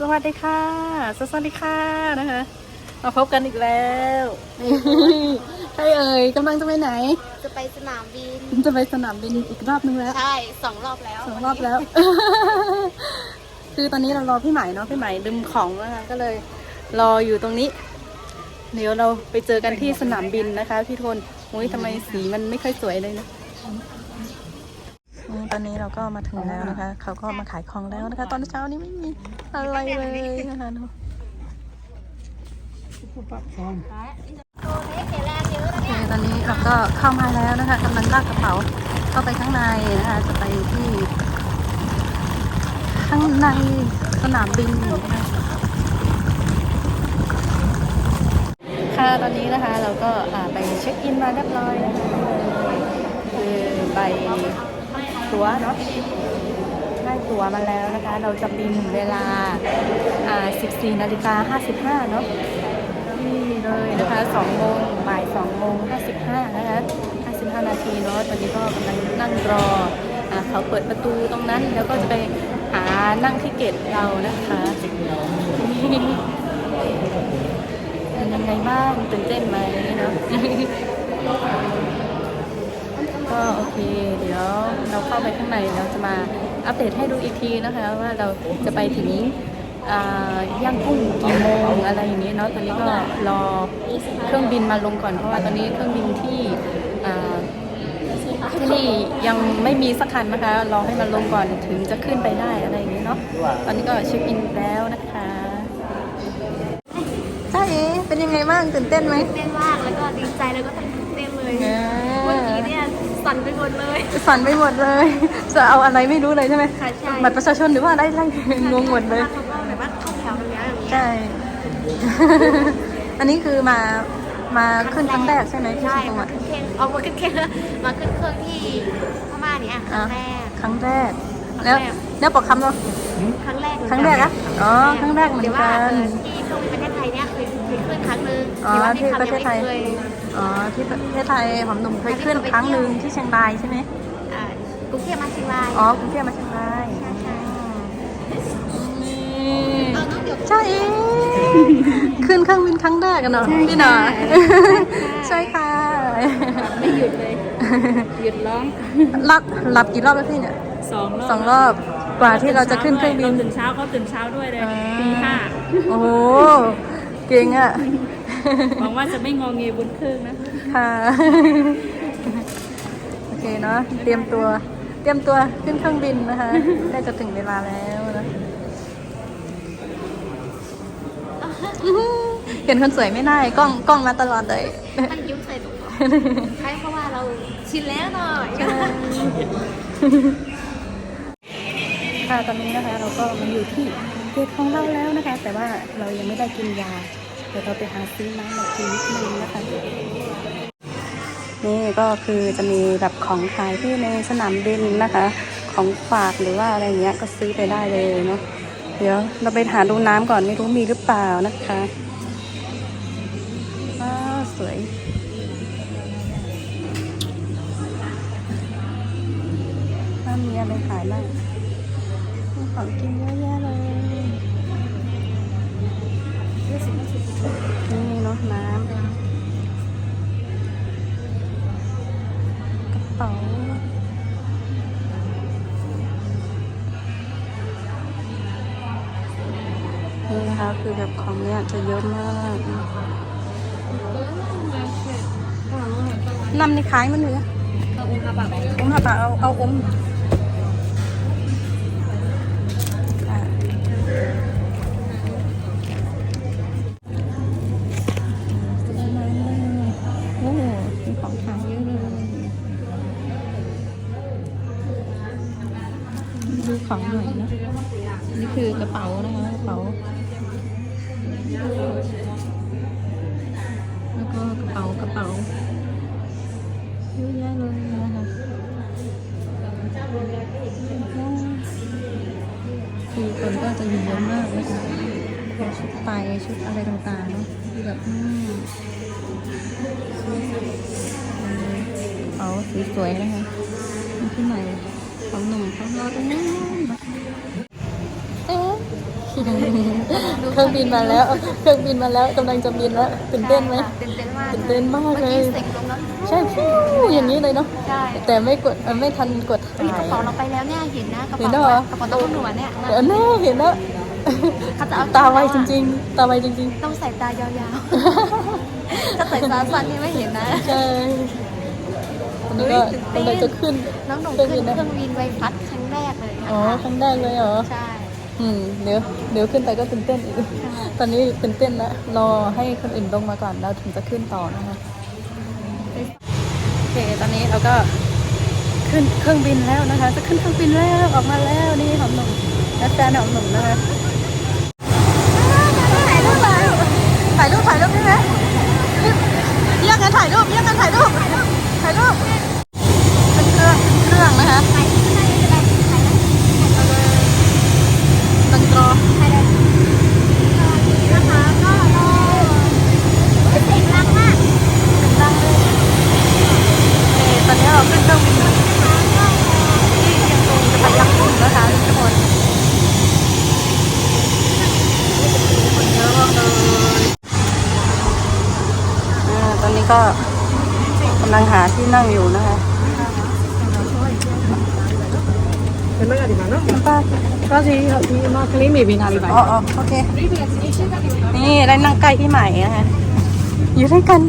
สวัสดีค่ะ สวัสดีค่ะนะคะ มาพบกันอีกแล้วใครเอ่ยกำลังจะไปไหน จะไปสนามบิน จะไปสนามบินอีกรอบนึงแล้ว ใช่สองรอบแล้วสองรอบแล้ว คือตอนนี้เรารอพี่ใหม่เนาะพี่ใหม่ลืมของนะคะก็เลยรออยู่ตรงนี้ เดี๋ยวเราไปเจอกันที่สนามบินนะคะ พี่ทนอุ้ยทำไมสีมันไม่ค่อยสวยเลยนะนี่ต อนนี้เราก็มาถึงแล้วนะคะ เขาก็มาขายของแล้วนะคะ ตอนเช้านี้ไม่มีอะไรเลยนะคะเนาะตัวเล็กเห็นแรงเยอะนะโอเคเนี่ยตอนนี้เราก็เข้ามาแล้วนะคะกำลังลากกระเป๋าเข้าไปข้างในนะคะจะไปที่ข้างในสนามบินนะคะค่ะตอนนี้นะคะเราก็อ่าไปเช็คอินมาเรียบร้อยนะคะคือใบ ตั๋วเนาะได้ตั๋วมาแล้วนะคะ เราจะบินเวลา 14นาฬิกา55 เนาะนี่เลยนะคะ2โมงบ่าย2โมง55 นะคะ 55 นาทีเนาะ ตอนนี้ก็กำลังนั่งรออเขาเปิดประตูตรงนั้น แล้วก็จะไปหานั่งที่เกตเรานะคะเป็นยังไงบ้างตื่นเต้นไหมเนาะ ก็โอเค เดี๋ยวเราเข้าไปข้างในเราจะมาอัปเดตให้ดูอีกทีนะคะ ว่าเราจะไปถึงอ่าย่างกุ้งกี่โมงอะไรอย่างนี้เนาะตอนนี้ก็รอเครื่องบินมาลงก่อนเพราะว่าตอนนี้เครื่องบินที่อ่าที่นี่ยังไม่มีสักคันนะคะรอให้มันลงก่อนถึงจะขึ้นไปได้อะไรอย่างนี้เนาะตอนนี้ก็เช็คอินแล้วนะคะใช่เป็นยังไงบ้างตื่นเต้นไหมเต้นมากแล้วก็ดีใจแล้วก็ตื่นเต้นเลยเมื่อกี้เนี่ย สั่นไปหมดเลยฝันไปหมดเลย จะเอาอะไรไม่รู้เลยใช่ไหมค่ะใช่ บัตรประชาชนหรือว่าอะไรอะไรงงหมดเลยเขาก็แบบว่าเข้าแถวกันแล้วอย่างเงี้ยใช่ อันนี้คือมามาขึ้นครั้งแรกใช่ไหมที่ใช่จังหมาวัดขึ้นเครื่องเอามาขึ้นเครื่องมาขึ้นเครื่องที่พม่าเนี่ยครั้งแรก ครั้งแรกครั้ง แรกแล้วแล้วปอกคำเนาะครั้งแรกครั้งแรกอะอ๋อครั้งแรกเหมือนแต่ว่ากันเออที่เครื่องบินประเทศไทยเนี่ยเคยเคยขึ้นครั้งหนึงอ๋อแต่ว่าที่ประเทศไทยคำงม่คอ๋อที่ประเทศไทยหอมหนุ่มเคยขึ้นครั้งหนึ่งที่เชียงรายใช่ไหมอ่ากรุงเทพมาเชียงรายอ๋อกรุงเทพมาเชียงรายใช่ใช่นี่ใช่เองขึ้นเครื่องบินครั้งแรกกันเนาะพี่หน่อยใช่ค่ะไม่หยุดเลยหยุดร้องหลับหลับกี่รอบแล้วพี่เนี่ย สองรอบสองรอบกว่าที่เราจะขึ้นเครื่องบิน ตื่นเช้าเขาตื่นเช้าด้วยเลยอ่าตีห้าโอ้โห เก่งอะหวังว่าจะไม่งองเงบนเครื่องนะค่ะโอเคเนาะเตรียมตัวเตรียมตัวขึ้นเครื่องบินนะคะได้จะถึงเวลาแล้วนะอื้อหือเห็นคนสวยไม่ได้กล้องกล้องมาตลอดเลยมันยิ้มใส่ตัวใช่เพราะว่าเราชินแล้วหน่อย ค่ะตอนนี้นะคะ เราก็มาอยู่ที่เกตของเราแล้วนะคะ แต่ว่าเรายังไม่ได้กินยาเดี๋ยวเราไปหาซื้อน้ำมากินนิดนึงนะคะนี่ก็คือจะมีแบบของขายที่ในสนามบินนะคะ ของฝากหรือว่าอะไรเงี้ยก็ซื้อไปได้เลยเนาะเดี๋ยวเราไปหาดูน้ำก่อนไม่รู้มีหรือเปล่านะคะว้าวสวยถ้ามีอะไรขายบ้าง ของกินเยอะแยะเลยนี่เนาะน้ำกระเป๋านี่นะคะคือแบบของเนี้ยจะเยอะมากนำในขายมันเหลือเอาองค์พระบาทอมค่ะปะเอาเอาอม เลยนะคะคือคนก็จะอยู่เยอะมากนะคะพชุดไปชุดอะไรต่างๆเนาะคือแบบอืเขาสวยๆนะคะที่ไหนของหนุ่มของเราตรงนี้ เครื่องบินมาแล้ว เครื่องบินมาแล้วกำลังจะบินแล้วตื่นเต้นไหมตื่นเต้นมากตื่นเต้นมากเลยเมื่อกี้เสียงลงแล้วใช่ฟิวอย่างนี้เลยเนาะใช่แต่ไม่กดเอ่อไม่ทันกดมีกถ่าระยเป๋าเราไปแล้วเนี่ยเห็นนะกระเห็นเป๋าแล้วเหรอกระเป๋าต้นหนวดเนี่ยเดี๋ยวแน่เห็นแล้วเขาจะเอาตาไวจริง ๆ ตาไวจริงต้องใส่ตายาวๆถ้าใส่ตาสั้นนี่ไม่เห็นนะๆใช่วันนี้ก็เฮ้ยตื่นเต้นกำลังจะขึ้นน้องหนุ่มเครื่องขึ้บินนนะเครื่องบินไวพัดครั้งแรกเลยนะอ๋อคะครั้งแรกเลยเหรอใช่ อืมเดี๋ยวเดี๋ยวขึ้นไปก็ตื่นเต้นอีก ตอนนี้ตื่นเต้นแล้วรอให้คนอื่นลงมาก่อนแล้วถึงจะขึ้นต่อนะคะโอเคตอนนี้เราก็ขึ้นเครื่องบินแล้วนะคะจะขึ้นเครื่องบินแล้วออกมาแล้วนี่หอมหนุ่มและแฟนหอมหนุ่มนะคะถ่ายรูปเลยถ่ายรูปถ่ายรูปได้ไหมเรียกกันถ่ายรูปเรียกกันถ่ายรูปถ่ายรูปขึ้นเครื่องขึ้นเครื่องนะคะตังกรอ นะคะก็รอเสียงดังมาก ดังเลยเอ่อตอนนี้เราขึ้นเครื่องบินที่ยังคงจะไปยังกรุงนะคะทุกคนคนเยอะมากเลยอ่าตอนนี้ ก็กำลังหาที่นั่งอยู่นะคะป้า Kasi mga kalimi binali อ๋ออ๋อโอเค นี่ได้นั่งใกล้พี่ใหม่นะคะอยู่ด้วยกัน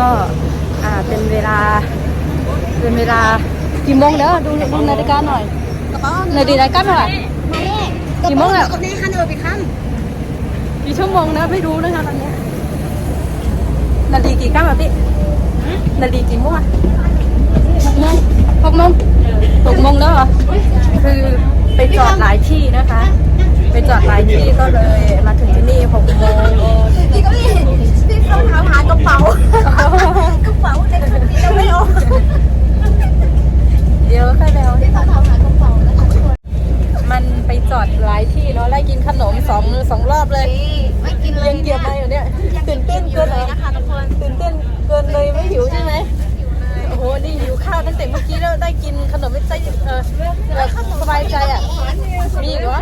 ก็อ่าเป็นเวลาเป็นเวลากี่โมงแล้วดูดูนาฬิกาหน่อยนาฬิกาหน่อยกี่โมงแล้วนี่คันเออไปคันกี่ชั่วโมงนะไม่รู้นะคะตอนนี้นาฬิกากี่ข้ามอะพี่นาฬิกากี่โมงอะหกโมงหกโมงหกโมงแล้วเหรอคือไปจอดหลายที่นะคะ ไปจอดหลายที่ก็เลยมาถึงที่นี่หกโมงพี่ก็พี่พี่ต้องถามหากระเป๋ากระเป๋าในเครื่องบินยังไม่ออก เดี๋ยวค่อยไปเอา พี่ต้องถามหากระเป๋านะคะทุกคน มันไปจอดหลายที่เนาะไล่กินขน มสองสองรอบเลยไม่กินเลยยังเหยียบมาอยู่เนี่ยตื่นเต้นอยู่เกินเลเลยยนะคะทุกคนตื่นเต้นเกินเลยไม่หิวใช่ไหมโอ้โหนี่หิวข้าวตั้งแต่เมื่อกี้แล้วได้กินขนมไม่ใจเออแบบสบายใจอะมีอีกเหรอ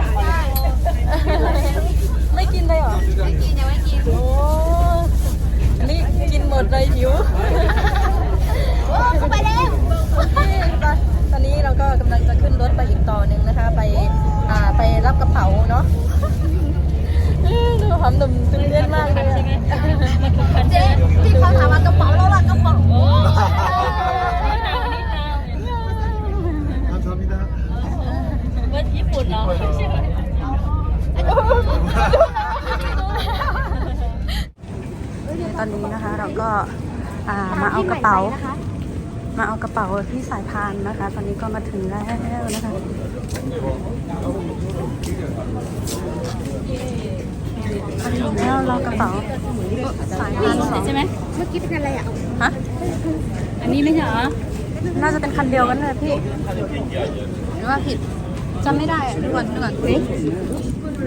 ตอนนี้นะคะเราก็อ่ามาเอากระเป๋า มาเอากระเป๋าที่สายพานนะคะ ตอนนี้ก็มาถึงแล้วนะคะมาถึงแล้วรอกระเป๋าสายพานสองใช่ไหมเมื่อกี้เป็นอะไรอะฮะอันนี้ไม่ใช่เหรอน่าจะเป็นคันเดียวกันเลยพี่หรือว่าผิด จำไม่ได้อะดูก่อนดูก่อน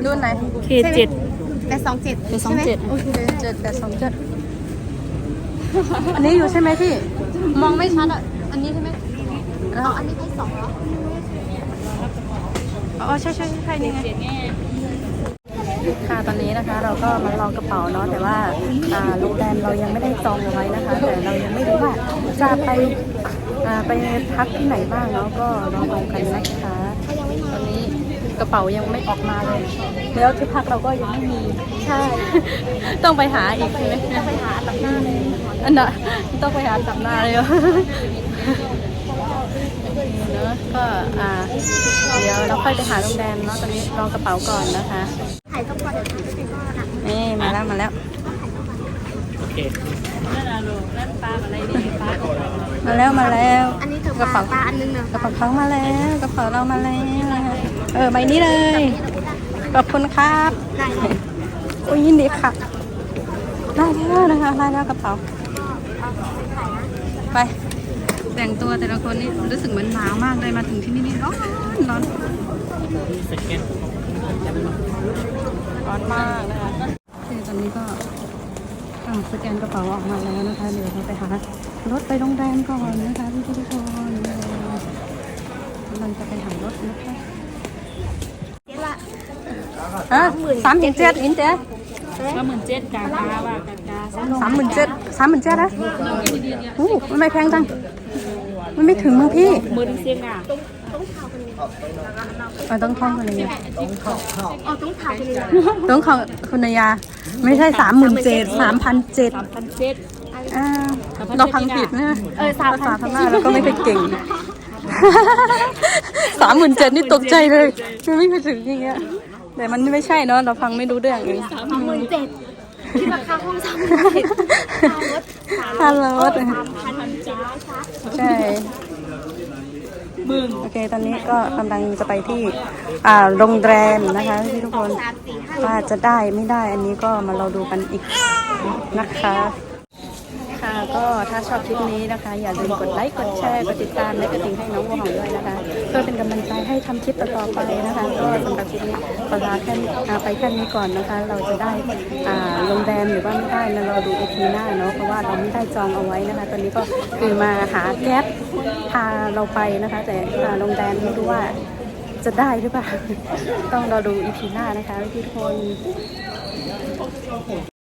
รุ่นไหนเคเจ็ดแปดสองเจ็ดแปดสองเจ็ดโอเคเจ็ดแปดสองเจ็ดอันนี้อยู่ใช่ไหมพี่ มองไม่ชัดอะ อันนี้ใช่ไหมแล้วอันนี้ให้สองเหรออ๋อใช่ใช่ใช่นี่ไงเจ็ดแง่ค่ะตอนนี้นะคะเราก็มารอกระเป๋าเนาะแต่ว่าอ่าโรงแรมเรายังไม่ได้จองเอาไว้นะคะ แต่เรายังไม่รู้ว่าจะไปอ่าไปพักที่ไหนบ้างเนาะก็รอดูกันนะคะต อนนี้กระเป๋ายังไม่ออกมาเลย แล้วที่พักเราก็ยังไม่มี ใช่ ต้องไปหาอีกใช่ไหมต้องไปหาตับหน้าเลยอันน่ะต้องไปหาตับหน้าเลยเหรอเนอะก็อ่าเดี๋ยวเราค่อยไปหาโรงแรมเนาะตอนนี้รอกระเป๋าก่อนนะคะถ่ายต้องก่อนเดี๋ยวถ่ายไปก่อนอะนี่มาแล้วมาแล้วนั่นอะลูกนั่นปลาอะไรดีปลามาแล้วมาแล้ว อันนี้เธอกระเป๋าปลาอันนึงเนอะกระเป๋าเขามาแล้ว กระเป๋าเรามาแล้วนะคะ เออใบนี้เลย ขอบคุณครับได้โอ้ยยินดีค่ะ ได้แล้วนะคะได้แล้วกระเป๋า ไปแต่งตัวแต่ละคนนี่รู้สึกเหมือนหนาวมากเลยมาถึงที่นี่นี่ร้อนร้อนร้อนมากนะคะคือตอนนี้ก็อ่าสแกนกระเป๋าออกมาแล้วนะคะ เดี๋ยวเราไปหารถไปโรงแรมก่อนนะคะพี่ทุกคนกำลังจะไปหารถนะคะเจ๊ละ อะสามหมื่นเจ็ดอินเจ๊ก็เหมือนเจ็ดกากาว่ากากาสามหมื่นเจ็ดสามหมื่นเจ็ดนะอู้มันไม่แพงจัง มันไม่ถึงมึงพี่มือเสียงอะมันต้องท่องคนนี้อ๋อต้องถ่ายไปเลยต้องของคุณนายา ไม่ใช่สามหมื่นเจ็ดสามพันเจ็ดสามพันเจ็ดอ่าเราฟังผิดนะเออสามภาษาพม่าเราก็ไม่เคยเก่งสามหมื่นเจ็ดนี่ตกใจเลยมันไม่เคยถึงอย่างเงี้ย แต่มันไม่ใช่เนาะเราฟังไม่รู้เรื่องเองสามหมื่นเจ็ดที่ราคาห้องสามหมื่นเจ็ดค่ารถค่ารถสามพันจ้าจ้าใช่โอเค ตอนนี้ก็กำลังจะไปที่อ่าโรงแรมนะคะที่ทุกคนสามสี่ห้าว่าจะได้ไม่ได้อันนี้ก็มาเราดูกันอีกนะคะค่ะ ก็ถ้าชอบคลิปนี้นะคะ อย่าลืมกดไลค์กดแชร์กดติดตามและกระดิ่งให้น้องวัวหอมด้วยนะคะ เพื่อเป็นกำลังใจให้ทำคลิปต่อๆไปนะคะก็สำหรับคลิปนี้ขอลาแค่ไปแค่นี้ก่อนนะคะ เราจะได้อ่าโรงแรมหรือว่าไม่ได้นะเราดูอีพีหน้าเนาะเพราะว่าเราไม่ได้จองเอาไว้นะคะ ตอนนี้ก็คือมาหาแก๊ปพาเราไปนะคะ แต่โรงแรมไม่รู้ว่าจะได้หรือเปล่า ต้องรอดูอีพีหน้านะคะทุกคน